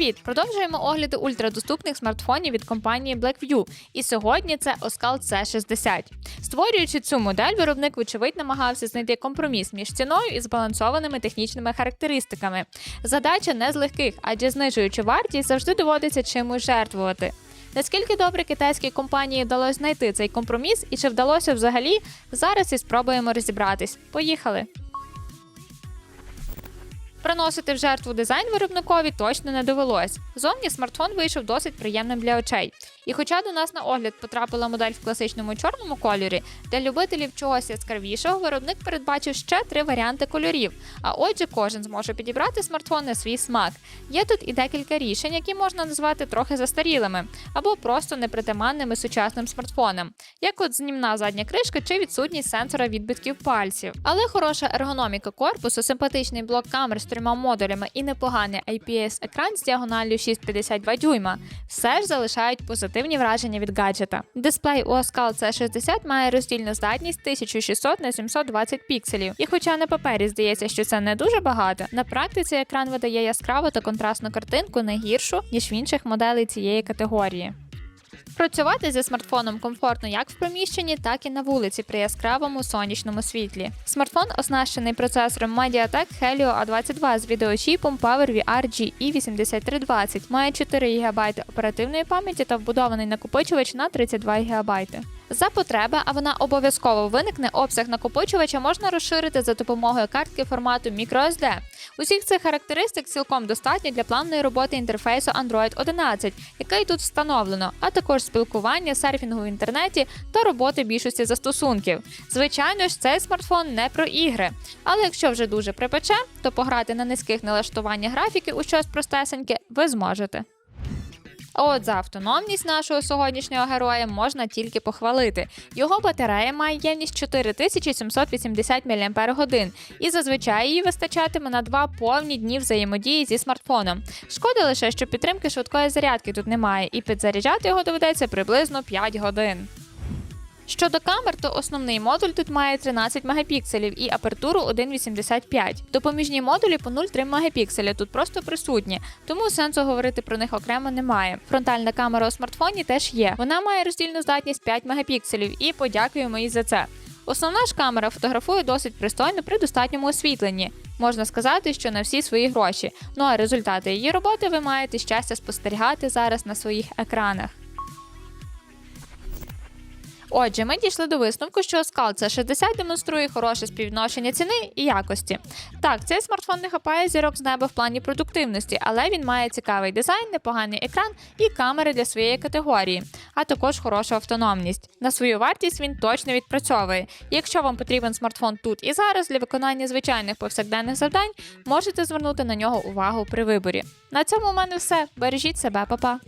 Привіт! Продовжуємо огляди ультрадоступних смартфонів від компанії Blackview. І сьогодні це Oskal C60. Створюючи цю модель, виробник, вочевидь, намагався знайти компроміс між ціною і збалансованими технічними характеристиками. Задача не з легких, адже знижуючи вартість, завжди доводиться чимось жертвувати. Наскільки добре китайській компанії вдалося знайти цей компроміс і чи вдалося взагалі, зараз і спробуємо розібратись. Поїхали! Приносити в жертву дизайн виробникові точно не довелось. Зовні смартфон вийшов досить приємним для очей. І хоча до нас на огляд потрапила модель в класичному чорному кольорі, для любителів чогось яскравішого виробник передбачив ще три варіанти кольорів. А отже, кожен зможе підібрати смартфон на свій смак. Є тут і декілька рішень, які можна назвати трохи застарілими або просто непритаманними сучасним смартфонам, як от знімна задня кришка чи відсутність сенсора відбитків пальців. Але хороша ергономіка корпусу, симпатичний блок камер з трьома модулями і непоганий IPS-екран з діагоналлю 6,52 дюйма все ж залишають позитивні враження від гаджета. Дисплей у Oskal C60 має роздільну здатність 1600 на 720 пікселів. І хоча на папері здається, що це не дуже багато, на практиці екран видає яскраву та контрастну картинку не гіршу, ніж в інших моделей цієї категорії. Працювати зі смартфоном комфортно як в приміщенні, так і на вулиці при яскравому сонячному світлі. Смартфон оснащений процесором MediaTek Helio A22 з відеочіпом PowerVR GE8320, має 4 ГБ оперативної пам'яті та вбудований накопичувач на 32 ГБ. За потреби, а вона обов'язково виникне, обсяг накопичувача можна розширити за допомогою картки формату microSD. Усіх цих характеристик цілком достатньо для плавної роботи інтерфейсу Android 11, який тут встановлено, а також спілкування, серфінгу в інтернеті та роботи більшості застосунків. Звичайно ж, цей смартфон не про ігри. Але якщо вже дуже припече, то пограти на низьких налаштуваннях графіки у щось простесеньке ви зможете. А От за автономність нашого сьогоднішнього героя можна тільки похвалити. Його батарея має ємність 4780 мАч, і зазвичай її вистачатиме на два повні дні взаємодії зі смартфоном. Шкода лише, що підтримки швидкої зарядки тут немає, і підзаряджати його доведеться приблизно 5 годин. Щодо камер, то основний модуль тут має 13 мегапікселів і апертуру 1,85. Допоміжні модулі по 0,3 мегапікселя тут просто присутні, тому сенсу говорити про них окремо немає. Фронтальна камера у смартфоні теж є. Вона має роздільну здатність 5 мегапікселів і подякуємо їй за це. Основна ж камера фотографує досить пристойно при достатньому освітленні. Можна сказати, що на всі свої гроші. Ну а результати її роботи ви маєте щастя спостерігати зараз на своїх екранах. Отже, ми дійшли до висновку, що Oskal C60 демонструє хороше співвідношення ціни і якості. Так, цей смартфон не хапає зірок з неба в плані продуктивності, але він має цікавий дизайн, непоганий екран і камери для своєї категорії, а також хорошу автономність. На свою вартість він точно відпрацьовує. Якщо вам потрібен смартфон тут і зараз для виконання звичайних повсякденних завдань, можете звернути на нього увагу при виборі. На цьому у мене все. Бережіть себе, па-па!